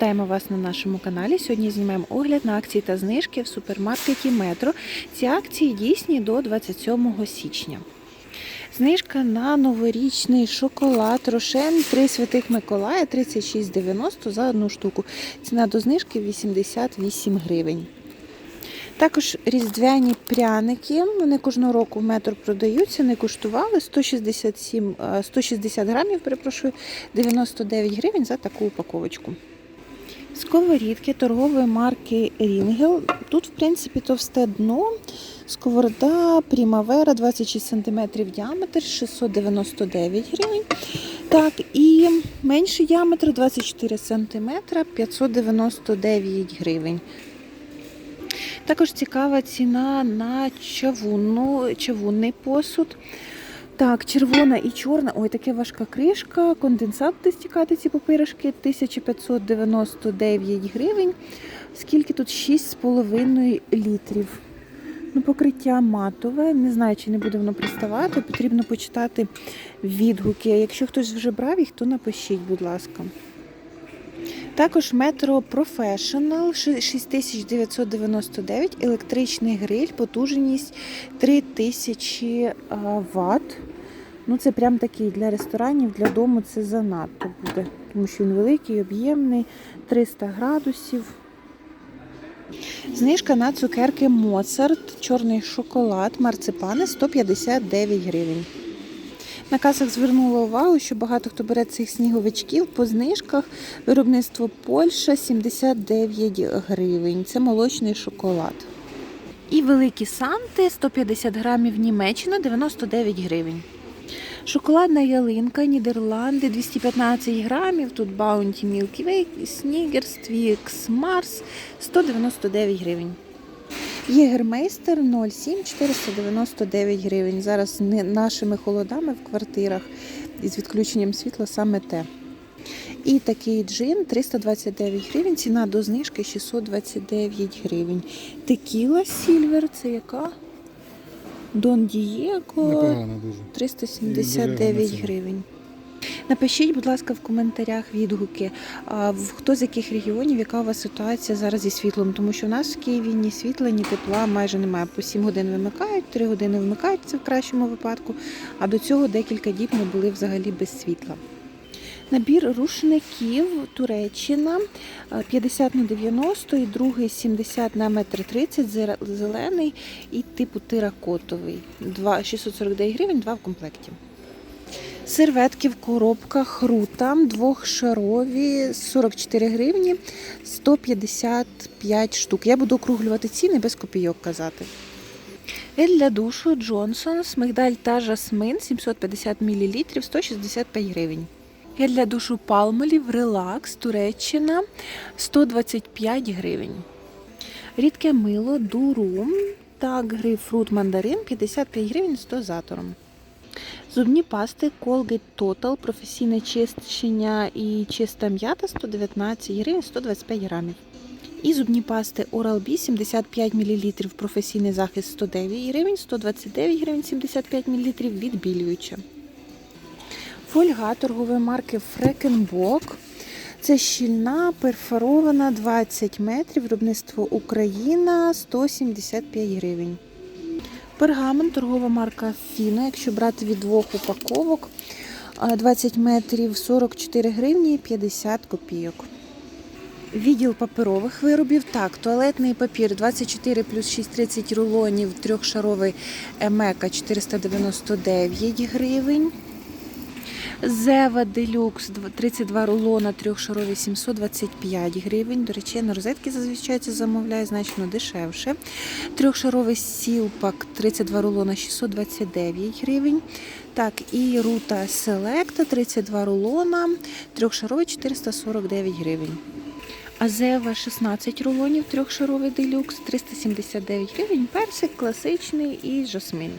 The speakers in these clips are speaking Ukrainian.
Вітаємо вас на нашому каналі. Сьогодні знімаємо огляд на акції та знижки в супермаркеті Метро. Ці акції дійсні до 27 січня. Знижка на новорічний шоколад Рошен 3 святих Миколая 36,90 за одну штуку. Ціна до знижки 88 гривень. Також різдвяні пряники. Вони кожного року в метро продаються, не коштували 167, е, 160 грамів, перепрошую, 99 гривень за таку упаковочку. Сковорідки торгової марки Рінгел. Тут, в принципі, товсте дно. Сковорода Примавера 26 см діаметр, 699 гривень. Так, і менший діаметр 24 см, 599 гривень. Також цікава ціна на чавунну, чавунний посуд. Так, червона і чорна. Ой, таке важка кришка. Конденсат буде стікати ці папиришки 1599 гривень. Скільки тут 6,5 літрів. Ну, покриття матове. Не знаю, чи не буде воно приставати. Потрібно почитати відгуки. Якщо хтось вже брав їх, то напишіть, будь ласка. Також Metro Professional 6999, електричний гриль, потужність 3000 Вт. Ну, це прям такий для ресторанів, для дому це занадто буде, тому що він великий, об'ємний, 300 градусів. Знижка на цукерки Моцарт, чорний шоколад, марципани 159 гривень. На касах звернула увагу, що багато хто бере цих сніговичків по знижках. Виробництво Польща 79 гривень. Це молочний шоколад. І великі санти 150 грамів Німеччина 99 гривень. Шоколадна ялинка Нідерланди 215 грамів. Тут Milky Way, Snickers, Twix, Mars 199 гривень. Єгермейстер 0,7 499 гривень. Зараз не нашими холодами в квартирах із відключенням світла саме те. І такий джин 329 гривень, ціна до знижки 629 гривень. Текіла Сільвер, це яка? Дон Дієго Непогано дуже. 379 гривень. Напишіть, будь ласка, в коментарях відгуки, хто з яких регіонів, яка у вас ситуація зараз зі світлом, тому що у нас в Києві ні світла, ні тепла майже немає. По 7 годин вимикають, 3 години вмикають, це в кращому випадку, а до цього декілька діб ми були взагалі без світла. Набір рушників Туреччина е, 50 на 90 і другий 70 на метр 30, зелений і типу теракотовий. Два- 649 гривень, два в комплекті. Серветки в коробках рута двохшарові 44 гривні 155 штук. Я буду округлювати ціни без копійок казати. Гель для душу Джонсонс, мигдаль та жасмин 750 мл 165 гривень. Гель для душу Palmolive Relax Туреччина 125 гривень. Рідке мило Дурум та грейпфрут мандарин 55 гривень з дозатором. Зубні пасти Colgate Total, професійне чищення і чиста м'ята 119 гривень 125 грамів. І зубні пасти Oral-B 75 мл, професійний захист 109 гривень, 129 гривень 75 мл відбілююча. Фольга торгової марки Фрекенбок. Це щільна, перфорована 20 метрів, виробництво Україна 175 гривень. Пергамент, торгова марка Фіна, якщо брати від двох упаковок, 20 метрів 44 гривні 50 копійок. Відділ паперових виробів. Так, туалетний папір 24 плюс 6 30 рулонів, трьохшаровий Емека 499 гривень. Зева Делюкс 32 рулона, трьохшарові 725 гривень. До речі, на розетки зазвичай це замовляю значно дешевше. Трьохшаровий сілпак 32 рулона 629 гривень. Так, і рута Селекта 32 рулона, трьохшаровий 449 гривень. Азева 16 рулонів, трьохшаровий делюкс 379 гривень. Персик класичний і жасмин.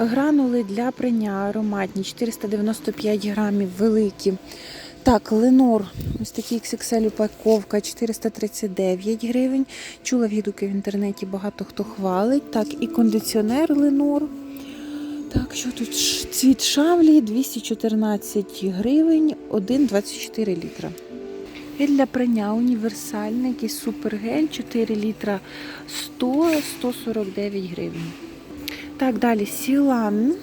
Гранули для прання ароматні 495 грамів великі. Так, Ленор, ось такий XXL упаковка 439 гривень. Чула відгуки в інтернеті, багато хто хвалить. Так, і кондиціонер Ленор. Так, що тут? Цвіт шавлі 214 гривень, 1,24 літра. Гель для прання універсальний, супергель, 4 літра 100-149 гривень. Так, далі Сілан.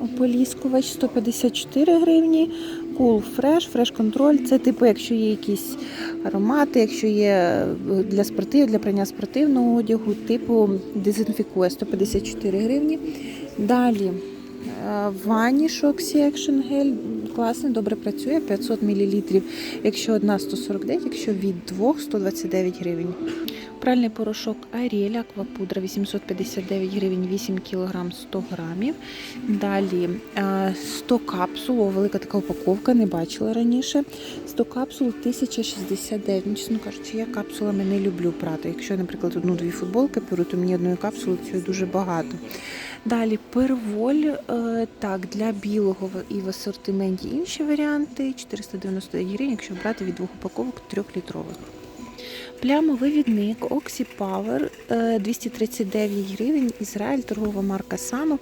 Ополіскувач 154 гривні. Cool Fresh, Fresh Control. Це типу, якщо є якісь аромати, якщо є е, для спортив, для прання спортивного одягу, типу дезінфікує 154 гривні. Далі Vanish Oxy Action Gel. Класний, добре працює, 500 мл. Якщо одна 149, якщо від двох 129 гривень. Пральний порошок Ariel Аквапудра 859 гривень 8 кг 100 грамів. Далі е, 100 капсул, о, велика така упаковка, не бачила раніше. 100 капсул 1069. Ну, чесно кажучи, я капсулами не люблю прати. Якщо, наприклад, одну-дві футболки беру, то мені одної капсули цього дуже багато. Далі перволь, е, так, для білого і в асортименті інші варіанти 499 гривень, якщо брати від двох упаковок 3-літрових. Плямовий відник Oxy Power е, 239 гривень, Ізраїль, торгова марка Сано.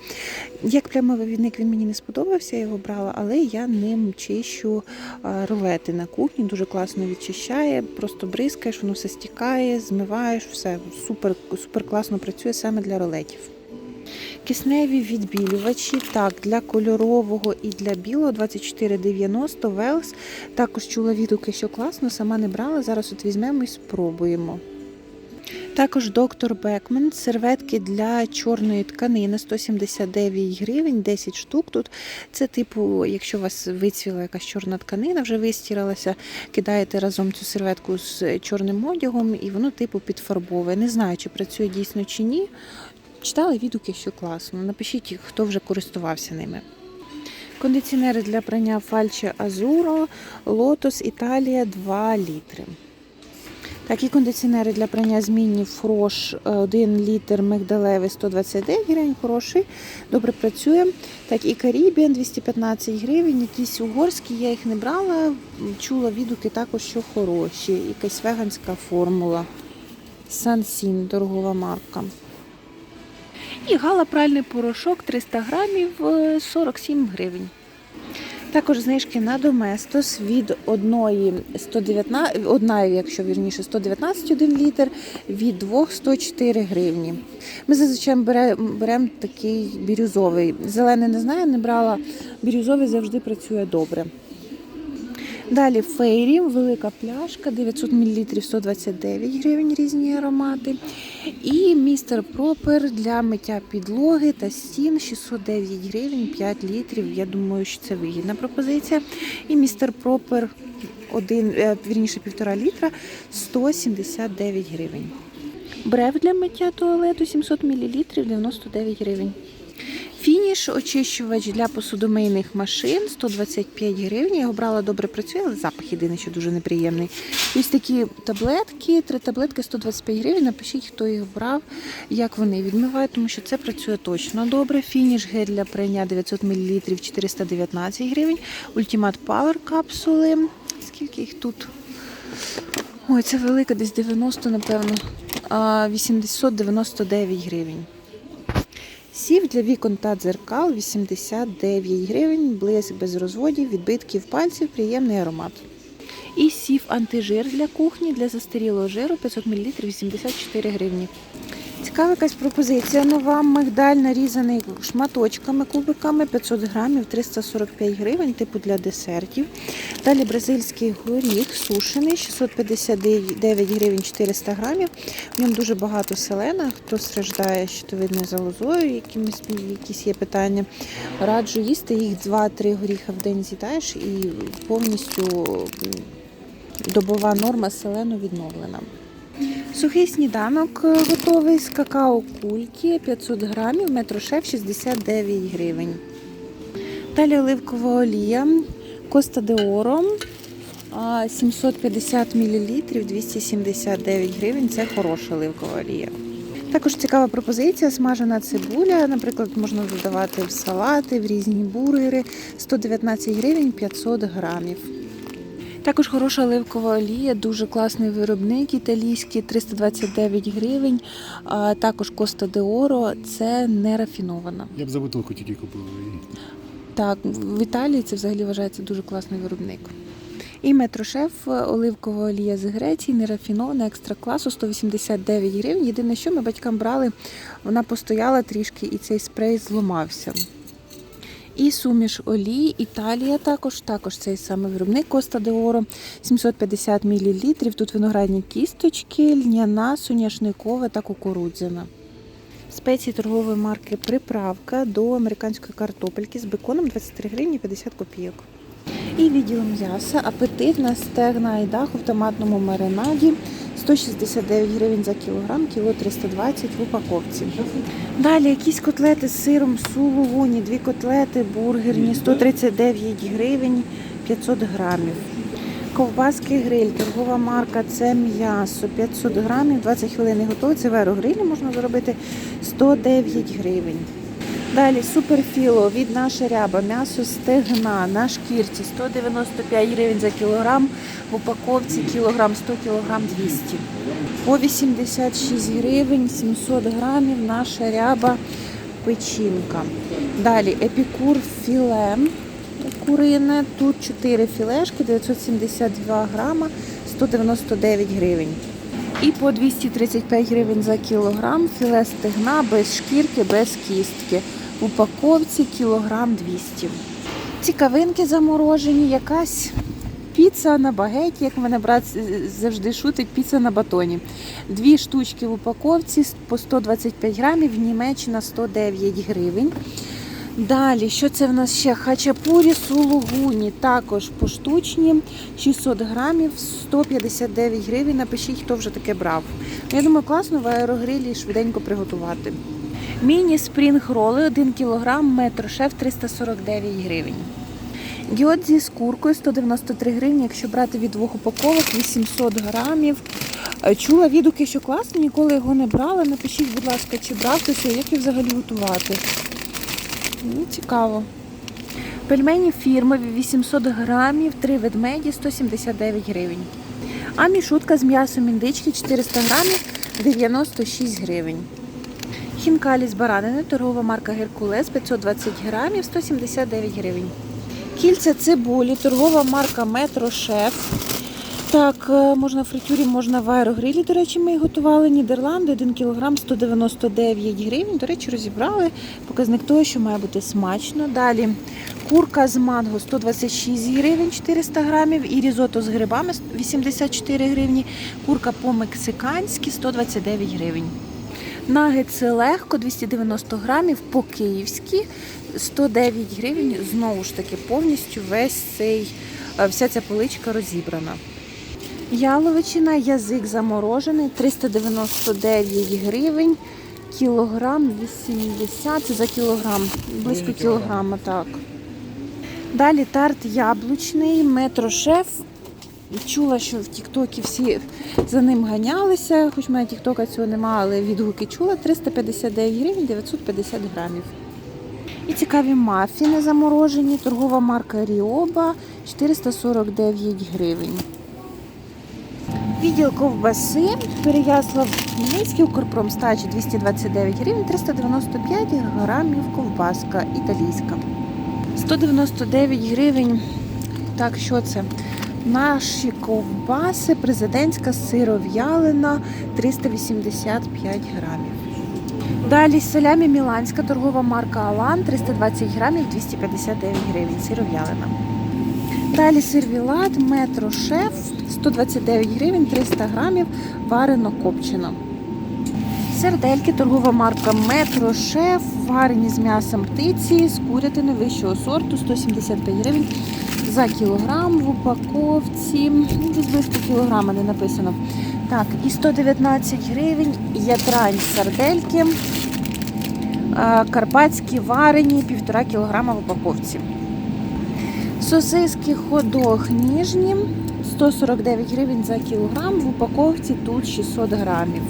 Як плямовий відник він мені не сподобався, я його брала, але я ним чищу е, рулети на кухні, дуже класно відчищає, просто бризкаєш, воно все стікає, змиваєш, все супер, супер класно працює саме для рулетів. Кисневі відбілювачі, так, для кольорового і для білого 24,90 Велс. Також чула відгуки, що класно, сама не брала. Зараз от візьмемо і спробуємо. Також доктор Бекмен, серветки для чорної тканини 179 гривень, 10 штук тут. Це типу, якщо у вас вицвіла якась чорна тканина, вже вистіралася, кидаєте разом цю серветку з чорним одягом, і воно типу підфарбовує. Не знаю, чи працює дійсно чи ні. Читали відгуки, що класно. Напишіть, хто вже користувався ними. Кондиціонери для прання фальче Азуро, Лотос Італія 2 літри. Такі кондиціонери для прання змінні Фрош 1 літр мигдалевий 129 гривень, хороший, добре працює. Так, і Карібіан 215 гривень, якісь угорські, я їх не брала, чула відгуки також, що хороші. Якась веганська формула. Сансін, торгова марка. І гала пральний порошок 300 грамів е, 47 гривень. Також знижки на Доместос від одної 119, одна, якщо вірніше, 119 1 літр, від двох 104 гривні. Ми зазвичай беремо берем такий бірюзовий. Зелений не знаю, не брала. Бірюзовий завжди працює добре. Далі фейрі, велика пляшка, 900 мл 129 гривень різні аромати. І містер Пропер для миття підлоги та стін 609 гривень 5 літрів. Я думаю, що це вигідна пропозиція. І містер Пропер один, е, вірніше півтора літра 179 гривень. Брев для миття туалету 700 мл 99 гривень. Фініш очищувач для посудомийних машин 125 гривень. Я його брала добре працює, але запах єдиний, що дуже неприємний. Ось такі таблетки, три таблетки 125 гривень. Напишіть, хто їх брав, як вони відмивають, тому що це працює точно добре. Фініш гель для прання 900 мл 419 гривень. Ультимат Power капсули. Скільки їх тут? Ой, це велика, десь 90, напевно. А, 899 гривень. Сів для вікон та дзеркал 89 гривень, блиск без розводів, відбитків пальців, приємний аромат. І сів антижир для кухні для застарілого жиру 500 мл 84 гривні. Цікава якась пропозиція нова. Мигдаль нарізаний шматочками, кубиками 500 грамів 345 гривень, типу для десертів. Далі бразильський горіх сушений 659 гривень 400 грамів. В ньому дуже багато селена. Хто страждає щитовидною залозою, якимись якісь є питання. Раджу їсти їх 2-3 горіха в день з'їдаєш і повністю добова норма селену відновлена. Сухий сніданок е, готовий з какао кульки 500 грамів, метрошеф 69 гривень. Далі оливкова олія Коста де Оро 750 мл 279 гривень. Це хороша оливкова олія. Також цікава пропозиція смажена цибуля. Наприклад, можна додавати в салати, в різні бургери 119 гривень 500 грамів. Також хороша оливкова олія, дуже класний виробник італійський, 329 гривень. А також Коста де Оро, це не рафінована. Я б за бутилку тільки купив її. Так, в Італії це взагалі вважається дуже класний виробник. І метрошеф оливкова олія з Греції, нерафінована, екстра класу 189 гривень. Єдине, що ми батькам брали, вона постояла трішки і цей спрей зламався. І суміш олії, Італія також, також цей самий виробник Коста де Оро, 750 мл. Тут виноградні кісточки, льняна, соняшникова та кукурудзяна. Спеції торгової марки Приправка до американської картопельки з беконом 23 гривні 50 копійок. І відділ м'яса, апетитна стегна айдаху в томатному маринаді 169 гривень за кілограм, кіло 320 в упаковці. Далі якісь котлети з сиром сулугуні, дві котлети бургерні 139 гривень 500 грамів. Ковбаски гриль, торгова марка це м'ясо 500 грамів, 20 хвилин і готове. Це в аерогрилі можна зробити 109 гривень. Далі суперфіло від наша ряба, м'ясо стегна на шкірці 195 гривень за кілограм, в упаковці кілограм 100 кілограм 200. По 86 гривень 700 грамів наша ряба печінка. Далі епікур філе курине. Тут 4 філешки, 972 грама, 199 гривень. І по 235 гривень за кілограм філе стегна без шкірки, без кістки. В упаковці кілограм 200. Цікавинки заморожені, якась піца на багеті, як мене брат завжди шутить, піца на батоні. Дві штучки в упаковці по 125 грамів, Німеччина 109 гривень. Далі, що це в нас ще? Хачапурі сулугуні, також поштучні, 600 грамів, 159 гривень. Напишіть, хто вже таке брав. Я думаю, класно в аерогрилі швиденько приготувати. Міні спрінг роли 1 кг, метро шеф 349 гривень. Гьодзі з куркою 193 гривні, якщо брати від двох упаковок 800 грамів. Е, Чула відгуки, що класно, ніколи його не брала. Напишіть, будь ласка, чи брав хтось, як його взагалі готувати. Ну, цікаво. Пельмені фірмові 800 грамів, 3 ведмеді 179 гривень. А мішутка з м'ясом індички 400 грамів 96 гривень. Хінкалі з баранини, торгова марка Геркулес 520 грамів 179 гривень. Кільця цибулі, торгова марка Метро Шеф. Так, е, можна в фритюрі, можна в аерогрилі. До речі, ми готували. Нідерланди 1 кг 199 гривень. До речі, розібрали. Показник того, що має бути смачно. Далі курка з манго 126 гривень 400 грамів. І різото з грибами 84 гривні. Курка по-мексиканськи 129 гривень. Нагетси легко 290 грамів по-київськи 109 гривень. Знову ж таки, повністю весь цей, е, вся ця поличка розібрана. Яловичина, язик заморожений, 399 гривень, кілограм 80, це за кілограм, близько кілограма, так. Далі тарт яблучний, метро шеф. Чула, що в Тіктокі всі за ним ганялися, хоч в мене Тіктока цього немає, але відгуки чула 359 гривень 950 грамів. І цікаві мафіни заморожені, торгова марка Ріоба 449 гривень. Відділ ковбаси Переяслав Хмельницький Укрпромстачі 229 гривень, 395 грамів ковбаска італійська. 199 гривень. Так, що це? Наші ковбаси, президентська сиров'ялина 385 грамів. Далі салямі Міланська торгова марка Алан 320 грамів 259 гривень. Сиров'ялина. Далі сервілат, метро шеф 129 гривень 300 грамів варено копчено. Сердельки, торгова марка Метро Шеф, варені з м'ясом птиці, з курятини вищого сорту 175 гривень за кілограм в упаковці. Ну, Десь близько кілограма не написано. Так, і 119 гривень ятрань сардельки. Карпатські варені, 1,5 кілограма в упаковці. Сосиски ходох ніжні 149 гривень за кілограм, в упаковці тут 600 грамів.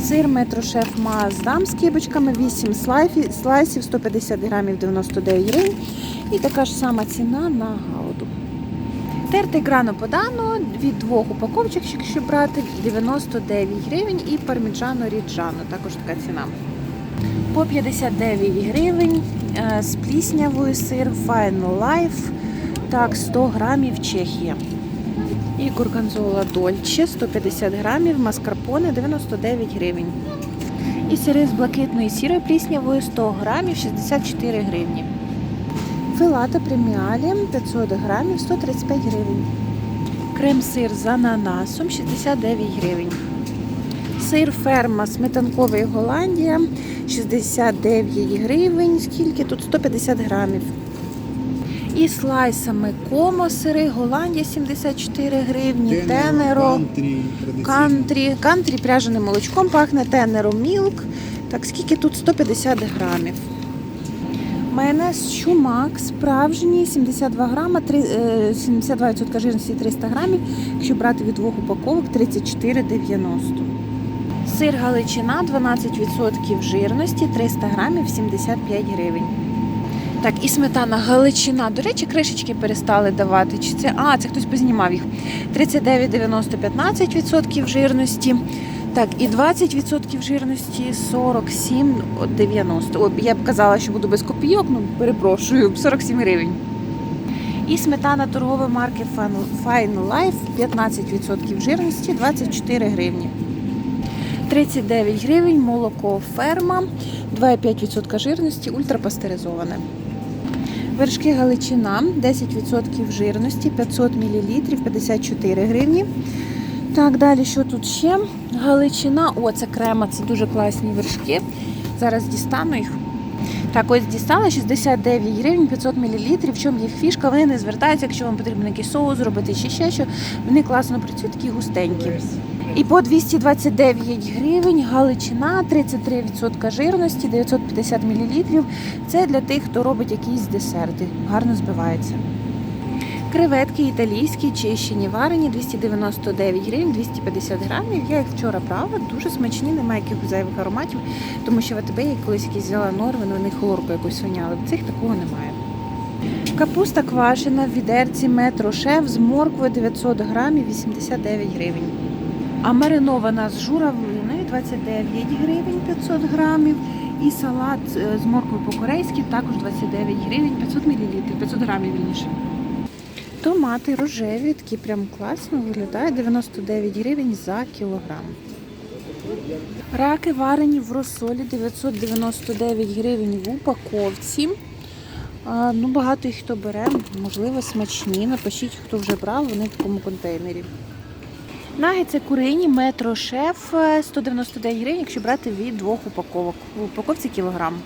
Сир метрошеф Маз дам з кибочками 8 слайфі- слайсів 150 грамів 99 гривень. І така ж сама ціна на гауду. Тертий грано подано від двох упаковочок, якщо брати 99 гривень і парміджано ріджано, також така ціна. По 59 гривень е, з пліснявою сир Final Life Так, 100 грамів Чехія. І горгонзола Дольче 150 грамів, маскарпоне 99 гривень. І сири з блакитною сірою пліснявою 100 грамів 64 гривні. Филата преміалі 500 грамів 135 гривень. Крем-сир з ананасом 69 гривень. Сир ферма сметанковий Голландія 69 гривень. Скільки тут 150 грамів. І слайсами комо сири Голландія 74 гривні. Тенеро. Кантрі. Кантрі, пряженим молочком пахне тенеро мілк. Так, скільки тут 150 грамів. Майонез Чумак справжній 72 грама, три- е, 72% жирності 300 грамів. Якщо брати від двох упаковок 34,90. Сир Галичина 12% жирності, 300 грамів 75 гривень. Так, і сметана Галичина. До речі, кришечки перестали давати. Чи це? А, це хтось познімав їх. 39,90 15% жирності. Так, і 20% жирності 47,90. О, я б казала, що буду без копійок, ну перепрошую, 47 гривень. І сметана торгової марки Fine Life 15% жирності 24 гривні. 39 гривень молоко ферма, 2,5% жирності, ультрапастеризоване. Вершки Галичина 10% жирності, 500 мл, 54 гривні. Так, далі що тут ще? Галичина. О, це крема, це дуже класні вершки. Зараз дістану їх. Так, ось дістала 69 гривень 500 мл. В чому їх фішка? Вони не звертаються, якщо вам потрібен якийсь соус зробити чи ще що. Вони класно працюють, такі густенькі. І по 229 гривень галичина, 33% жирності, 950 мл. Це для тих, хто робить якісь десерти. Гарно збивається. Креветки італійські, чищені, варені, 299 гривень, 250 грамів. Я їх вчора брала, дуже смачні, немає якихось зайвих ароматів, тому що в АТБ я колись якісь взяла норвен, вони хлорку якусь воняли. В цих такого немає. Капуста квашена в відерці метро шеф з морквою 900 грамів, 89 гривень. А маринована з журавлиною 29 гривень 500 грамів. І салат е, з морквою по-корейськи також 29 гривень 500 мл, 500 грамів вірніше. Томати рожеві, такі прям класно виглядають, 99 гривень за кілограм. Раки варені в розсолі 999 гривень в упаковці. Ну, багато їх хто бере, можливо, смачні. Напишіть, хто вже брав, вони в такому контейнері. Нагетси курині метро шеф е, 199 гривень, якщо брати від двох упаковок. В упаковці кілограм.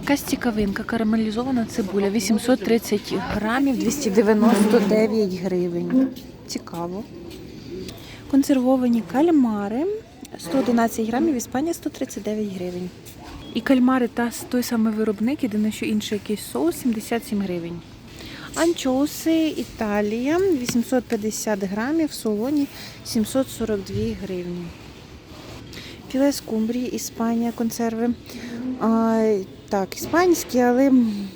Якась цікавинка, карамелізована цибуля 830 грамів, 299 гривень. Цікаво. Консервовані кальмари 111 грамів, Іспанія 139 гривень. І кальмари та той самий виробник, єдине, що інший якийсь соус 77 гривень. Анчоуси Італія 850 грамів, в солоні 742 гривні. Філе скумбрії, Іспанія, консерви. А, так, іспанські, але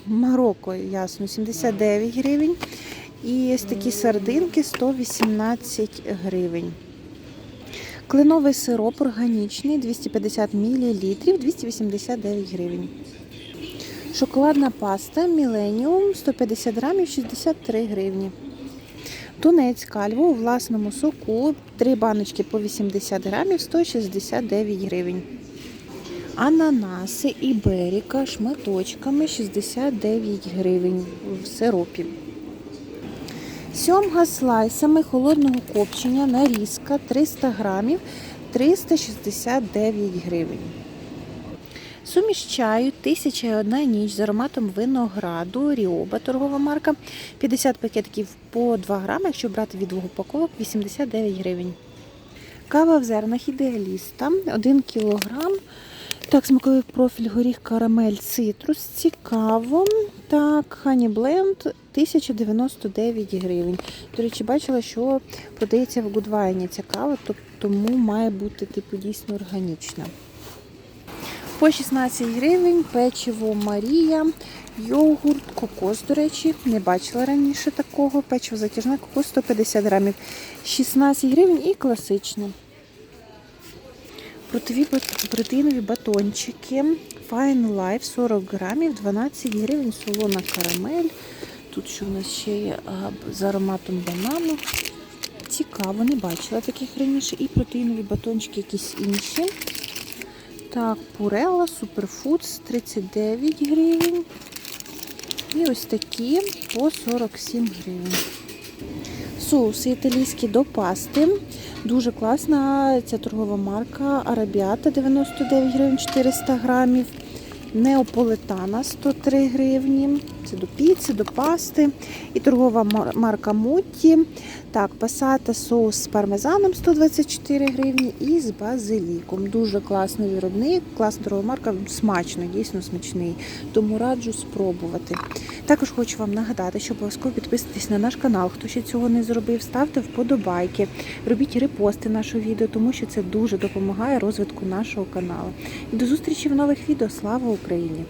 Марокко, ясно, 79 гривень. І ось такі сардинки 118 гривень. Кленовий сироп органічний 250 мл, 289 гривень. Шоколадна паста Millennium 150 грамів 63 гривні. Тунець кальво у власному соку 3 баночки по 80 грамів 169 гривень. Ананаси Іберіка шматочками 69 гривень в сиропі. Сьомга слайсами холодного копчення нарізка 300 грамів 369 гривень. Суміш чаю 1001 ніч з ароматом винограду, Ріоба торгова марка. 50 пакетків по 2 грами, якщо брати від двох упаковок 89 гривень. Кава в зернах ідеаліста 1 кілограм. Так, смаковий профіль горіх карамель цитрус. Цікаво. Так, Honey Blend 1099 гривень. До речі, бачила, що продається в Гудвайні ця кава, то- тому має бути типу дійсно органічна. По 16 гривень печиво Марія, йогурт, кокос, до речі, не бачила раніше такого. Печиво затяжне, кокос 150 грамів. 16 гривень і класичне. Протеїнові батончики. Fine Life 40 грамів, 12 гривень, солона карамель. Тут що в нас ще є з ароматом банану. Цікаво, не бачила таких раніше. І протеїнові батончики якісь інші. Так, пурела, Суперфудс 39 гривень. І ось такі по 47 гривень. Соуси італійські до пасти. Дуже класна ця торгова марка Арабіата 99 гривень 400 грамів. Неаполитана 103 гривні. Це до піци, до пасти. І торгова марка Мутті. Так, пасата соус з пармезаном 124 гривні і з базиліком. Дуже класний виробник, класна торгова марка, смачно, дійсно смачний. Тому раджу спробувати. Також хочу вам нагадати, що обов'язково підписуйтесь на наш канал. Хто ще цього не зробив, ставте вподобайки, робіть репости нашого відео, тому що це дуже допомагає розвитку нашого каналу. І до зустрічі в нових відео. Слава Україні!